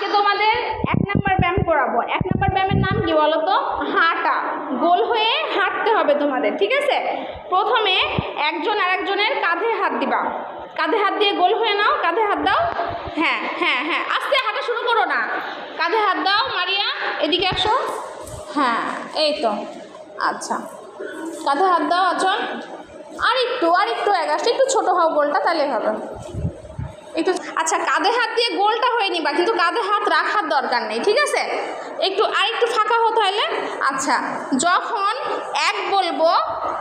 আজকে তোমাদের এক নাম্বার ব্যায়াম করাবো। এক নাম্বার ব্যায়ামের নাম কি বলো তো হাঁটা। গোল হয়ে হাঁটতে হবে তোমাদের, ঠিক আছে? প্রথমে একজন আরেকজনের কাঁধে হাত দিবা। কাঁধে হাত দিয়ে গোল হয়ে নাও, কাঁধে হাত দাও। হ্যাঁ হ্যাঁ হ্যাঁ। আস্তে হাঁটা শুরু করো না। কাঁধে হাত দাও, মারিয়া, এদিকে আসো। হ্যাঁ এই তো। আচ্ছা। কাঁধে হাত দাও, আচল। আর একটু আর একটু এক একটু ছোটো হও গোলটা তাহলে হবে। একটু আচ্ছা কাঁধে হাত দিয়ে গোলটা হয়ে নিবা, কিন্তু কাঁধে হাত রাখার দরকার নেই, ঠিক আছে? একটু আর একটু ফাঁকা হতে হলে আচ্ছা যখন এক বলব,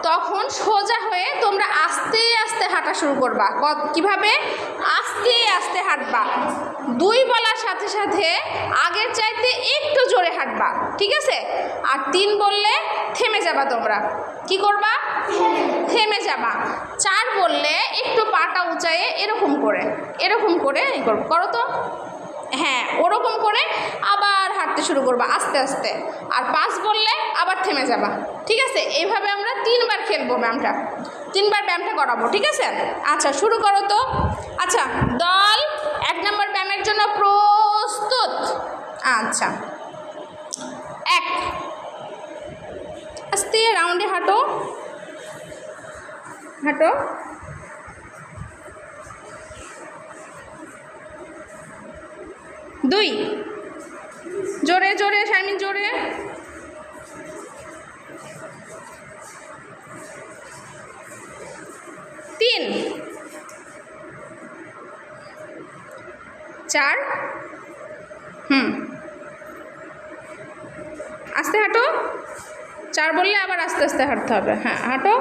তখন সোজা হয়ে তোমরা আস্তে আস্তে হাঁটা শুরু করবা। কীভাবে? আস্তে আস্তে হাঁটবা। দুই বলার সাথে সাথে আগের চাইতে একটু জোরে হাঁটবা, ঠিক আছে? আর তিন বললে থেমে যাবা তোমরা। কি করবা? থেমে যাবা। চার বললে একটু পাটা উঁচায়ে এরকম করে এরকম করে এই করো করো তো। হ্যাঁ ওরকম করে আবার হাঁটতে শুরু করবা আস্তে আস্তে। আর পাঁচ বললে আবার থেমে যাবা। ঠিক আছে? এইভাবে আমরা তিনবার খেলব ব্যায়ামটা তিনবার ব্যায়ামটা করাবো ঠিক আছে? আচ্ছা শুরু করো তো। আচ্ছা দল এক নম্বর ব্যায়ামের জন্য প্রস্তুত। আচ্ছা। এক। আস্তে, রাউন্ডে হাঁটো। হাঁটো। দুই। জোরে জোরে, শারমিন, জোরে। তিন। চার। হুম। আস্তে হাঁটো। চার বললে আবার আস্তে আস্তে হাঁটতে হবে। হ্যাঁ হাঁটো।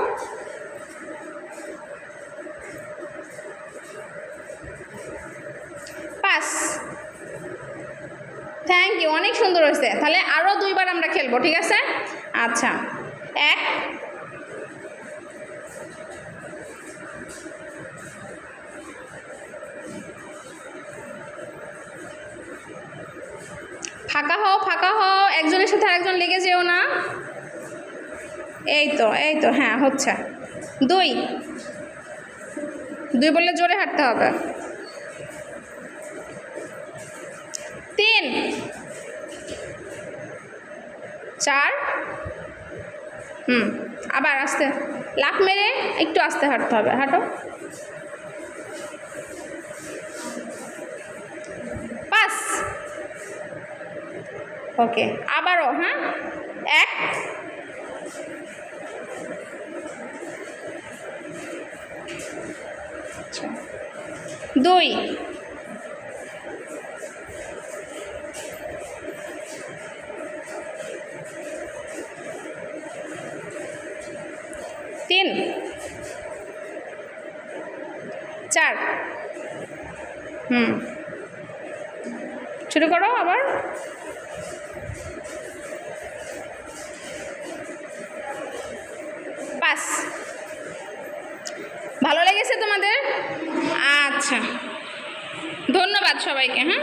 ইউ অনেক সুন্দর হয়েছে। তাহলে আরও দুইবার আমরা খেলব, ঠিক আছে? আচ্ছা। এক। ফাঁকা হও ফাঁকা হও। একজনের সাথে আরেকজন লেগে যেও না। এই তো এই তো হ্যাঁ হচ্ছে। দুই। দুই বললে জোরে হাঁটতে হবে। তিন। চার। হুম, আবার আস্তে। লাফ মেরে একটু আস্তে হাঁটতে হবে, হাঁটো। পাঁচ ওকে, আবারও হ্যাঁ? এক। আচ্ছা। দুই। তিন। চার। হুম। শুরু করো আবার। পাঁচ। ভালো লেগেছে তোমাদের? আচ্ছা। ধন্যবাদ সবাইকে হ্যাঁ?